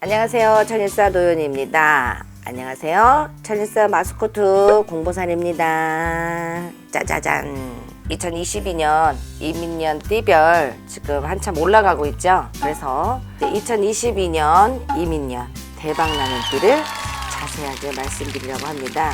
안녕하세요. 천일사 도연입니다. 안녕하세요. 천일사 마스코트 공보산입니다. 짜자잔. 2022년 이민년 띠별 지금 한참 올라가고 있죠. 그래서 2022년 이민년 대박나는 띠를 자세하게 말씀드리려고 합니다.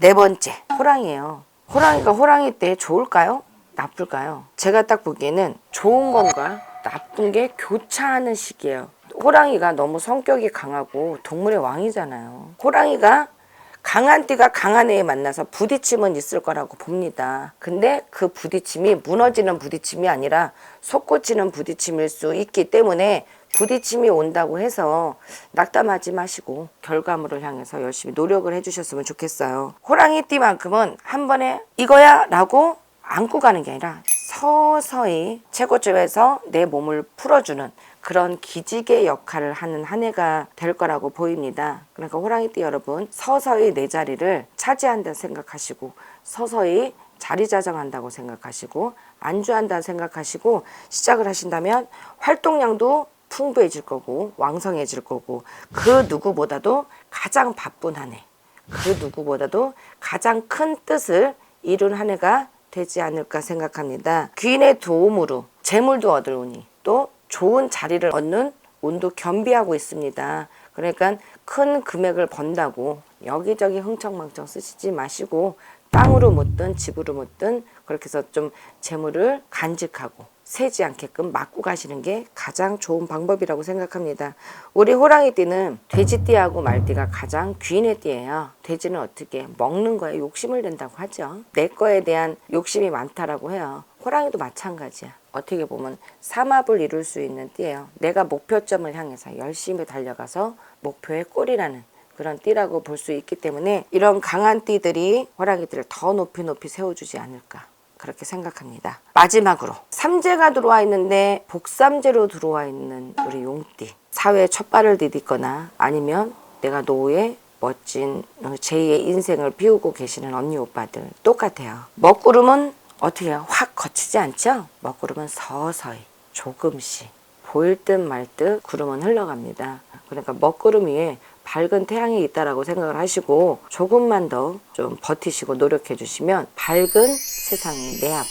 네 번째, 호랑이에요. 호랑이가 호랑이 때 좋을까요? 나쁠까요? 제가 딱 보기에는 좋은 건가 나쁜 게 교차하는 시기예요. 호랑이가 너무 성격이 강하고 동물의 왕이잖아요. 호랑이가 강한 띠가 강한 애에 만나서 부딪힘은 있을 거라고 봅니다. 근데 그 부딪힘이 무너지는 부딪힘이 아니라 솟구치는 부딪힘일 수 있기 때문에 부딪힘이 온다고 해서 낙담하지 마시고 결과물을 향해서 열심히 노력을 해주셨으면 좋겠어요. 호랑이 띠만큼은 한 번에 이거야 라고 안고 가는 게 아니라 서서히 최고점에서 내 몸을 풀어주는 그런 기지개 역할을 하는 한 해가 될 거라고 보입니다. 그러니까 호랑이띠 여러분 서서히 내 자리를 차지한다 생각하시고 서서히 자리 자정한다고 생각하시고 안주한다 생각하시고 시작을 하신다면 활동량도 풍부해질 거고 왕성해질 거고 그 누구보다도 가장 바쁜 한 해, 그 누구보다도 가장 큰 뜻을 이룬 한 해가 되지 않을까 생각합니다. 귀인의 도움으로 재물도 얻을 오니 또 좋은 자리를 얻는 운도 겸비하고 있습니다. 그러니까 큰 금액을 번다고 여기저기 흥청망청 쓰시지 마시고 땅으로 묻든 집으로 묻든 그렇게 해서 좀 재물을 간직하고 새지 않게끔 막고 가시는 게 가장 좋은 방법이라고 생각합니다. 우리 호랑이띠는 돼지띠하고 말띠가 가장 귀인의 띠예요. 돼지는 어떻게 먹는 거에 욕심을 낸다고 하죠. 내 거에 대한 욕심이 많다라고 해요. 호랑이도 마찬가지야. 어떻게 보면 삼합을 이룰 수 있는 띠예요. 내가 목표점을 향해서 열심히 달려가서 목표의 꼴이라는 그런 띠라고 볼 수 있기 때문에 이런 강한 띠들이 호랑이들을 더 높이 높이 세워주지 않을까 그렇게 생각합니다. 마지막으로 삼재가 들어와 있는데 복삼재로 들어와 있는 우리 용띠 사회에 첫 발을 디딛거나 아니면 내가 노후에 멋진 제2의 인생을 피우고 계시는 언니 오빠들 똑같아요. 먹구름은 어떻게? 확 거치지 않죠? 먹구름은 서서히 조금씩 보일 듯 말 듯 구름은 흘러갑니다. 그러니까 먹구름 위에 밝은 태양이 있다라고 생각을 하시고 조금만 더 좀 버티시고 노력해 주시면 밝은 세상이 내 앞에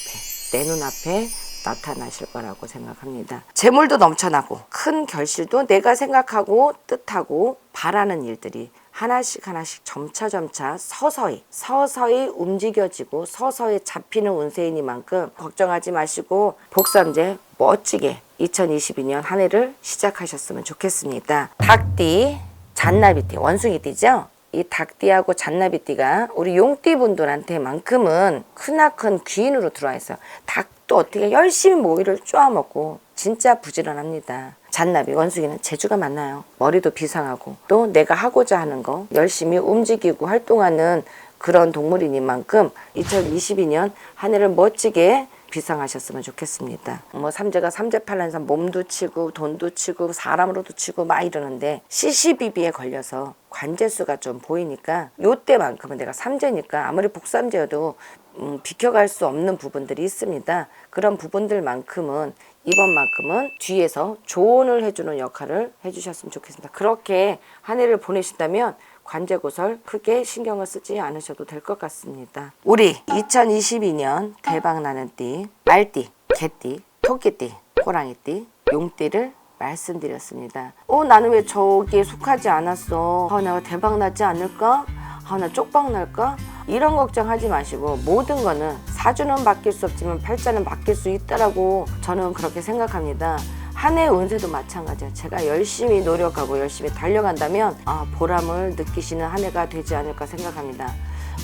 내 눈앞에 나타나실 거라고 생각합니다. 재물도 넘쳐나고 큰 결실도 내가 생각하고 뜻하고 바라는 일들이 하나씩 하나씩 점차 점차 서서히 서서히 움직여지고 서서히 잡히는 운세이니만큼 걱정하지 마시고 복삼제 멋지게 2022년 한 해를 시작하셨으면 좋겠습니다. 닭띠, 잔나비띠, 원숭이띠죠? 이 닭띠하고 잔나비띠가 우리 용띠분들한테만큼은 크나큰 귀인으로 들어와 있어요. 닭도 어떻게 열심히 모이를 쪼아먹고 진짜 부지런합니다. 잔나비, 원숭이는 재주가 많아요. 머리도 비상하고 또 내가 하고자 하는 거 열심히 움직이고 활동하는 그런 동물이니만큼 2022년 한 해를 멋지게 비상하셨으면 좋겠습니다. 뭐 삼재가 삼재팔란산 몸도 치고 돈도 치고 사람으로도 치고 막 이러는데 CCBB에 걸려서 관제수가 좀 보이니까 요때만큼은 내가 삼재니까 아무리 복삼재여도 음, 비켜갈 수 없는 부분들이 있습니다. 그런 부분들만큼은 이번만큼은 뒤에서 조언을 해주는 역할을 해주셨으면 좋겠습니다. 그렇게 한 해를 보내신다면 관제고설 크게 신경을 쓰지 않으셔도 될 것 같습니다. 우리 2022년 대박나는 띠, 말띠, 개띠, 토끼띠, 호랑이띠, 용띠를 말씀드렸습니다. 어, 나는 왜 저기에 속하지 않았어? 아, 내가 대박 나지 않을까? 아, 나 쪽박 날까? 이런 걱정하지 마시고 모든 거는 사주는 바뀔 수 없지만 팔자는 바뀔 수 있다라고 저는 그렇게 생각합니다. 한 해 운세도 마찬가지예요. 제가 열심히 노력하고 열심히 달려간다면 아, 보람을 느끼시는 한 해가 되지 않을까 생각합니다.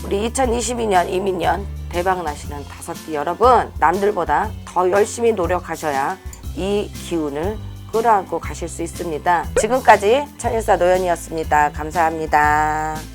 우리 2022년 이민년 대박 나시는 다섯띠 여러분 남들보다 더 열심히 노력하셔야 이 기운을 끌어안고 가실 수 있습니다. 지금까지 천일사 노연이었습니다. 감사합니다.